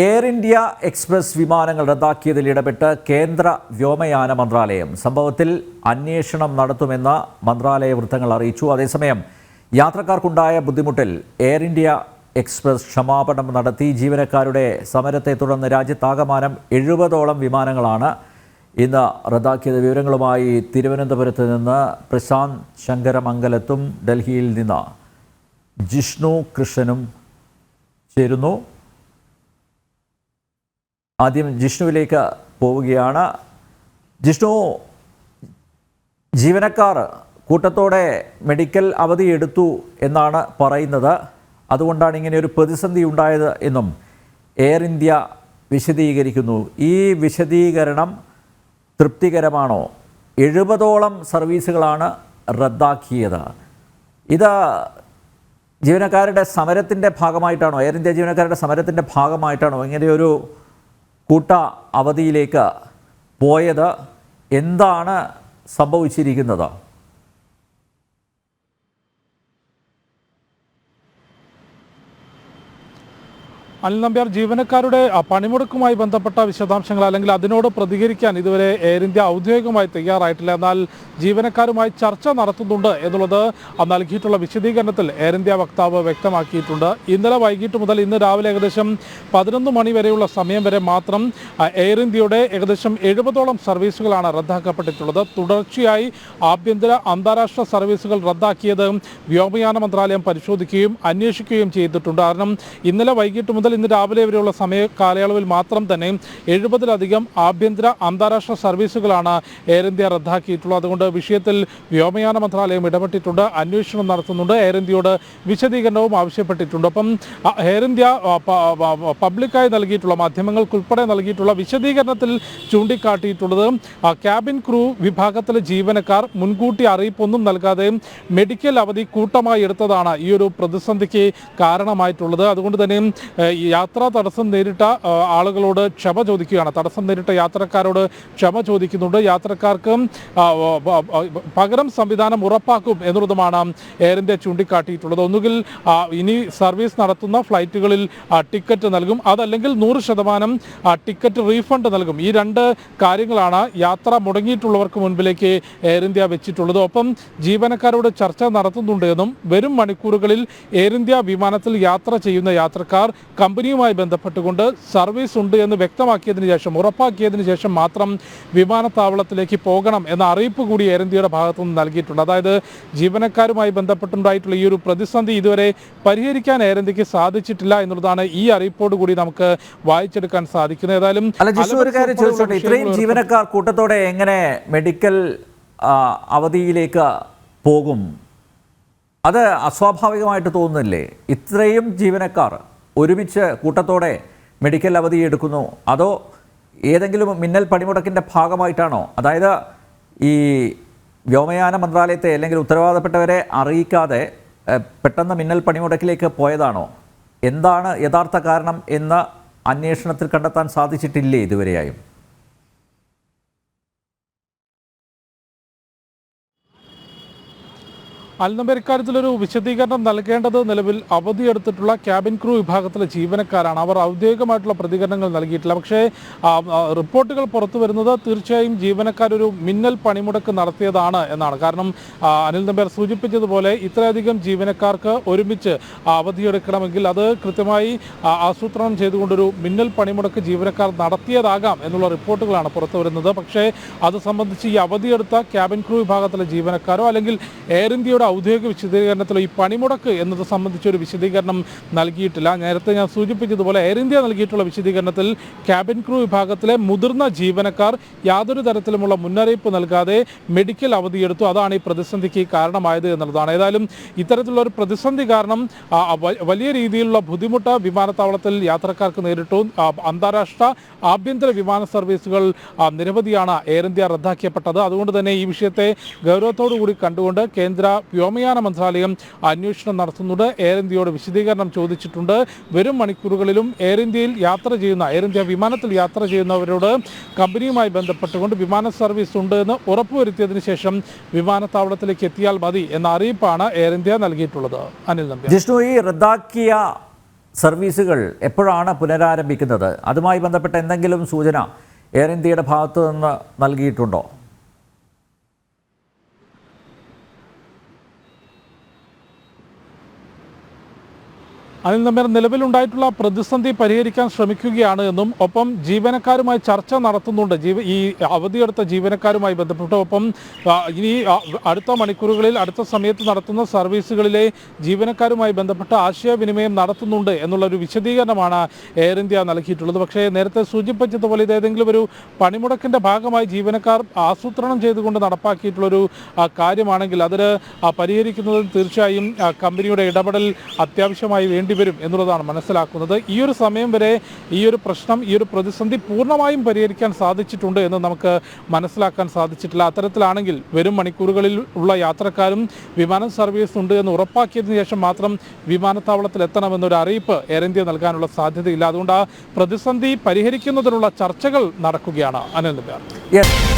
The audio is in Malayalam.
എയർ ഇന്ത്യ എക്സ്പ്രസ് വിമാനങ്ങൾ റദ്ദാക്കിയതിൽ ഇടപെട്ട് കേന്ദ്ര വ്യോമയാന മന്ത്രാലയം സംഭവത്തിൽ അന്വേഷണം നടത്തുമെന്ന് മന്ത്രാലയ വൃത്തങ്ങൾ അറിയിച്ചു. അതേസമയം യാത്രക്കാർക്കുണ്ടായ ബുദ്ധിമുട്ടിൽ എയർ ഇന്ത്യ എക്സ്പ്രസ് ക്ഷമാപണം നടത്തി. ജീവനക്കാരുടെ സമരത്തെ തുടർന്ന് രാജ്യത്താകമാനം എഴുപതോളം വിമാനങ്ങളാണ് ഇന്ന് റദ്ദാക്കിയത്. വിവരങ്ങളുമായി തിരുവനന്തപുരത്ത് നിന്ന് പ്രശാന്ത് ശങ്കരമംഗലത്തും ഡൽഹിയിൽ നിന്ന് ജിഷ്ണു കൃഷ്ണനും ചേരുന്നു. ആദ്യം ജിഷ്ണുവിലേക്ക് പോവുകയാണ്. ജിഷ്ണു ജീവനക്കാർ കൂട്ടത്തോടെ മെഡിക്കൽ അവധി എടുത്തു എന്നാണ് പറയുന്നത്. അതുകൊണ്ടാണ് ഇങ്ങനെ ഒരു പ്രതിസന്ധി ഉണ്ടായത് എന്നും എയർ ഇന്ത്യ വിശദീകരിക്കുന്നു. ഈ വിശദീകരണം തൃപ്തികരമാണോ? എഴുപതോളം സർവീസുകളാണ് റദ്ദാക്കിയത്. ഇത് ജീവനക്കാരുടെ സമരത്തിന്റെ ഭാഗമായിട്ടാണോ? എയർ ഇന്ത്യ ജീവനക്കാരുടെ സമരത്തിന്റെ ഭാഗമായിട്ടാണോ? ഇങ്ങനെയൊരു കൂട്ട അവധിയിലേക്ക് പോയത് എന്താണ് സംഭവിച്ചിരിക്കുന്നത്? അനിൽ നമ്പ്യാർ ജീവനക്കാരുടെ പണിമുടക്കുമായി ബന്ധപ്പെട്ട വിശദാംശങ്ങൾ അല്ലെങ്കിൽ അതിനോട് പ്രതികരിക്കാൻ ഇതുവരെ എയർ ഇന്ത്യ ഔദ്യോഗികമായി തയ്യാറായിട്ടില്ല. എന്നാൽ ജീവനക്കാരുമായി ചർച്ച നടത്തുന്നുണ്ട് എന്നുള്ളത് നൽകിയിട്ടുള്ള വിശദീകരണത്തിൽ എയർ ഇന്ത്യ വക്താവ് വ്യക്തമാക്കിയിട്ടുണ്ട്. ഇന്നലെ വൈകിട്ട് മുതൽ ഇന്ന് രാവിലെ ഏകദേശം പതിനൊന്ന് മണി വരെയുള്ള സമയം വരെ മാത്രം എയർ ഇന്ത്യയുടെ ഏകദേശം എഴുപതോളം സർവീസുകളാണ് റദ്ദാക്കപ്പെട്ടിട്ടുള്ളത്. തുടർച്ചയായി ആഭ്യന്തര അന്താരാഷ്ട്ര സർവീസുകൾ റദ്ദാക്കിയത് വ്യോമയാന മന്ത്രാലയം പരിശോധിക്കുകയും അന്വേഷിക്കുകയും ചെയ്തിട്ടുണ്ട്. കാരണം ഇന്നലെ വൈകിട്ട് മുതൽ ഇന്ന് രാവിലെ വരെയുള്ള സമയ കാലയളവിൽ മാത്രം തന്നെ എഴുപതിലധികം ആഭ്യന്തര അന്താരാഷ്ട്ര സർവീസുകളാണ് എയർ ഇന്ത്യ റദ്ദാക്കിയിട്ടുള്ളത്. അതുകൊണ്ട് വിഷയത്തിൽ വ്യോമയാന മന്ത്രാലയം ഇടപെട്ടിട്ടുണ്ട് അന്വേഷണം നടത്തുന്നുണ്ട് എയർ ഇന്ത്യയോട് വിശദീകരണവും ആവശ്യപ്പെട്ടിട്ടുണ്ട്. അപ്പം എയർ ഇന്ത്യ പബ്ലിക്കായി നൽകിയിട്ടുള്ള മാധ്യമങ്ങൾക്കുൾപ്പെടെ നൽകിയിട്ടുള്ള വിശദീകരണത്തിൽ ചൂണ്ടിക്കാട്ടിയിട്ടുള്ളത് ക്യാബിൻ ക്രൂ വിഭാഗത്തിലെ ജീവനക്കാർ മുൻകൂട്ടി അറിയിപ്പൊന്നും നൽകാതെ മെഡിക്കൽ അവധി കൂട്ടമായി എടുത്തതാണ് ഈ ഒരു പ്രതിസന്ധിക്ക് കാരണമായിട്ടുള്ളത്. അതുകൊണ്ട് തന്നെ യാത്രാ തടസ്സം നേരിട്ട ആളുകളോട് ക്ഷമ ചോദിക്കുകയാണ്. തടസ്സം നേരിട്ട യാത്രക്കാരോട് ക്ഷമ ചോദിക്കുന്നുണ്ട്. യാത്രക്കാർക്ക് പകരം സംവിധാനം ഉറപ്പാക്കും എന്നുള്ളതുമാണ് എയർ ഇന്ത്യ ചൂണ്ടിക്കാട്ടിയിട്ടുള്ളത്. ഒന്നുകിൽ ഇനി സർവീസ് നടത്തുന്ന ഫ്ലൈറ്റുകളിൽ ടിക്കറ്റ് നൽകും. അതല്ലെങ്കിൽ നൂറ് ശതമാനം ടിക്കറ്റ് റീഫണ്ട് നൽകും. ഈ രണ്ട് കാര്യങ്ങളാണ് യാത്ര മുടങ്ങിയിട്ടുള്ളവർക്ക് മുൻപിലേക്ക് എയർ ഇന്ത്യ വെച്ചിട്ടുള്ളത്. ഒപ്പം ജീവനക്കാരോട് ചർച്ച നടത്തുന്നുണ്ട് എന്നും വരും മണിക്കൂറുകളിൽ എയർ ഇന്ത്യ വിമാനത്തിൽ യാത്ര ചെയ്യുന്ന യാത്രക്കാർ കമ്പനിയുമായി ബന്ധപ്പെട്ടുകൊണ്ട് സർവീസ് ഉണ്ട് എന്ന് വ്യക്തമാക്കിയതിനു ശേഷം ഉറപ്പാക്കിയതിനു ശേഷം മാത്രം വിമാനത്താവളത്തിലേക്ക് പോകണം എന്ന അറിയിപ്പ് കൂടി എയർ ഇന്ത്യയുടെ ഭാഗത്തുനിന്ന് നൽകിയിട്ടുണ്ട്. അതായത് ജീവനക്കാരുമായി ബന്ധപ്പെട്ടുണ്ടായിട്ടുള്ള ഈ ഒരു പ്രതിസന്ധി ഇതുവരെ പരിഹരിക്കാൻ എയർ ഇന്ത്യയ്ക്ക് സാധിച്ചിട്ടില്ല എന്നുള്ളതാണ് ഈ അറിയിപ്പോട് കൂടി നമുക്ക് വായിച്ചെടുക്കാൻ സാധിക്കുന്നത്. ഏതായാലും ഒരു കാര്യം ചോദിച്ചോട്ടെ? ഇത്രയും ജീവനക്കാർ കൂട്ടത്തോടെ എങ്ങനെ മെഡിക്കൽ അവധിയിലേക്ക് പോകും? അത് അസ്വാഭാവികമായിട്ട് തോന്നുന്നില്ലേ? ഇത്രയും ജീവനക്കാർ ഒരുമിച്ച് കൂട്ടത്തോടെ മെഡിക്കൽ അവധി എടുക്കുന്നു. അതോ ഏതെങ്കിലും മിന്നൽ പണിമുടക്കിന്റെ ഭാഗമായിട്ടാണോ? അതായത് ഈ വ്യോമയാന മന്ത്രാലയത്തെ അല്ലെങ്കിൽ ഉത്തരവാദപ്പെട്ടവരെ അറിയിക്കാതെ പെട്ടെന്ന് മിന്നൽ പണിമുടക്കിലേക്ക് പോയതാണോ? എന്താണ് യഥാർത്ഥ കാരണം എന്ന് അന്വേഷണത്തിൽ കണ്ടെത്താൻ സാധിച്ചിട്ടില്ലേ ഇതുവരെയായും? അൽനമ്പർ ഇക്കാര്യത്തിലൊരു വിശദീകരണം നൽകേണ്ടത് നിലവിൽ അവധിയെടുത്തിട്ടുള്ള ക്യാബിൻ ക്രൂ വിഭാഗത്തിലെ ജീവനക്കാരാണ്. അവർ ഔദ്യോഗികമായിട്ടുള്ള പ്രതികരണങ്ങൾ നൽകിയിട്ടില്ല. പക്ഷേ റിപ്പോർട്ടുകൾ പുറത്തു വരുന്നത് തീർച്ചയായും ജീവനക്കാരൊരു മിന്നൽ പണിമുടക്ക് നടത്തിയതാണ് എന്നാണ്. കാരണം അനിൽ നമ്പ്യാർ സൂചിപ്പിച്ചതുപോലെ ഇത്രയധികം ജീവനക്കാർക്ക് ഒരുമിച്ച് അവധിയെടുക്കണമെങ്കിൽ അത് കൃത്യമായി ആസൂത്രണം ചെയ്തുകൊണ്ടൊരു മിന്നൽ പണിമുടക്ക് ജീവനക്കാർ നടത്തിയതാകാം എന്നുള്ള റിപ്പോർട്ടുകളാണ് പുറത്തു വരുന്നത്. പക്ഷേ അത് സംബന്ധിച്ച് ഈ അവധിയെടുത്ത ക്യാബിൻ ക്രൂ വിഭാഗത്തിലെ ജീവനക്കാരോ അല്ലെങ്കിൽ എയർ ഇന്ത്യയുടെ ഔദ്യോഗിക വിശദീകരണത്തിലോ ഈ പണിമുടക്ക് എന്നത് സംബന്ധിച്ചൊരു വിശദീകരണം നൽകിയിട്ടില്ല. നേരത്തെ ഞാൻ സൂചിപ്പിച്ചതുപോലെ എയർ ഇന്ത്യ നൽകിയിട്ടുള്ള വിശദീകരണത്തിൽ ക്യാബിൻ ക്രൂ വിഭാഗത്തിലെ മുതിർന്ന ജീവനക്കാർ യാതൊരു തരത്തിലുമുള്ള മുന്നറിയിപ്പ് നൽകാതെ മെഡിക്കൽ അവധിയെടുത്തു. അതാണ് ഈ പ്രതിസന്ധിക്ക് കാരണമായത് എന്നുള്ളതാണ്. ഏതായാലും ഇത്തരത്തിലുള്ള ഒരു പ്രതിസന്ധി കാരണം വലിയ രീതിയിലുള്ള ബുദ്ധിമുട്ട് വിമാനത്താവളത്തിൽ യാത്രക്കാർക്ക് നേരിട്ടു. അന്താരാഷ്ട്ര ആഭ്യന്തര വിമാന സർവീസുകൾ നിരവധിയാണ് എയർ ഇന്ത്യ റദ്ദാക്കിയപ്പെട്ടത്. അതുകൊണ്ട് തന്നെ ഈ വിഷയത്തെ ഗൗരവത്തോടു കൂടി കണ്ടുകൊണ്ട് കേന്ദ്ര വ്യോമയാന മന്ത്രാലയം അന്വേഷണം നടത്തുന്നുണ്ട്. എയർ ഇന്ത്യയോട് വിശദീകരണം ചോദിച്ചിട്ടുണ്ട്. വരും മണിക്കൂറുകളിലും എയർ ഇന്ത്യയിൽ യാത്ര ചെയ്യുന്ന എയർ ഇന്ത്യ വിമാനത്തിൽ യാത്ര ചെയ്യുന്നവരോട് കമ്പനിയുമായി ബന്ധപ്പെട്ടുകൊണ്ട് വിമാന സർവീസ് ഉണ്ട് എന്ന് ഉറപ്പുവരുത്തിയതിനു ശേഷം വിമാനത്താവളത്തിലേക്ക് എത്തിയാൽ മതി എന്ന അറിയിപ്പാണ് എയർ ഇന്ത്യ നൽകിയിട്ടുള്ളത്. അനിൽ നമ്പി ജിഷ്ണു ഈ റദ്ദാക്കിയ സർവീസുകൾ എപ്പോഴാണ് പുനരാരംഭിക്കുന്നത്? അതുമായി ബന്ധപ്പെട്ട എന്തെങ്കിലും സൂചന എയർ ഇന്ത്യയുടെ ഭാഗത്തു നിന്ന് നൽകിയിട്ടുണ്ടോ? അതിൽ നമ്പർ നിലവിലുണ്ടായിട്ടുള്ള പ്രതിസന്ധി പരിഹരിക്കാൻ ശ്രമിക്കുകയാണ് എന്നും ഒപ്പം ജീവനക്കാരുമായി ചർച്ച നടത്തുന്നുണ്ട്. ജീവ ഈ അവധിയെടുത്ത ജീവനക്കാരുമായി ബന്ധപ്പെട്ട് ഒപ്പം ഇനി അടുത്ത മണിക്കൂറുകളിൽ അടുത്ത സമയത്ത് നടത്തുന്ന സർവീസുകളിലെ ജീവനക്കാരുമായി ബന്ധപ്പെട്ട് ആശയവിനിമയം നടത്തുന്നുണ്ട് എന്നുള്ള ഒരു വിശദീകരണമാണ് എയർ ഇന്ത്യ നൽകിയിട്ടുള്ളത്. പക്ഷേ നേരത്തെ സൂചിപ്പിച്ചതുപോലെ ഇതേതെങ്കിലും ഒരു പണിമുടക്കിന്റെ ഭാഗമായി ജീവനക്കാർ ആസൂത്രണം ചെയ്തുകൊണ്ട് നടപ്പാക്കിയിട്ടുള്ളൊരു കാര്യമാണെങ്കിൽ അതിന് പരിഹരിക്കുന്നതിന് തീർച്ചയായും കമ്പനിയുടെ ഇടപെടൽ അത്യാവശ്യമായി വേണ്ടിവരും എന്നുള്ളതാണ് മനസ്സിലാക്കുന്നത്. ഈ ഒരു സമയം വരെ ഈ ഒരു പ്രശ്നം ഈ ഒരു പ്രതിസന്ധി പൂർണമായും പരിഹരിക്കാൻ സാധിച്ചിട്ടുണ്ട് എന്ന് നമുക്ക് മനസ്സിലാക്കാൻ സാധിച്ചിട്ടില്ല. അത്തരത്തിലാണെങ്കിൽ വരും മണിക്കൂറുകളിൽ ഉള്ള യാത്രക്കാരും വിമാനം സർവീസ് ഉണ്ട് എന്ന് ഉറപ്പാക്കിയതിനു ശേഷം മാത്രം വിമാനത്താവളത്തിൽ എത്തണമെന്നൊരു അറിയിപ്പ് എയർ ഇന്ത്യ നൽകാനുള്ള സാധ്യതയില്ല. അതുകൊണ്ട് ആ പ്രതിസന്ധി പരിഹരിക്കുന്നതിനുള്ള ചർച്ചകൾ നടക്കുകയാണ്. അനന്ത്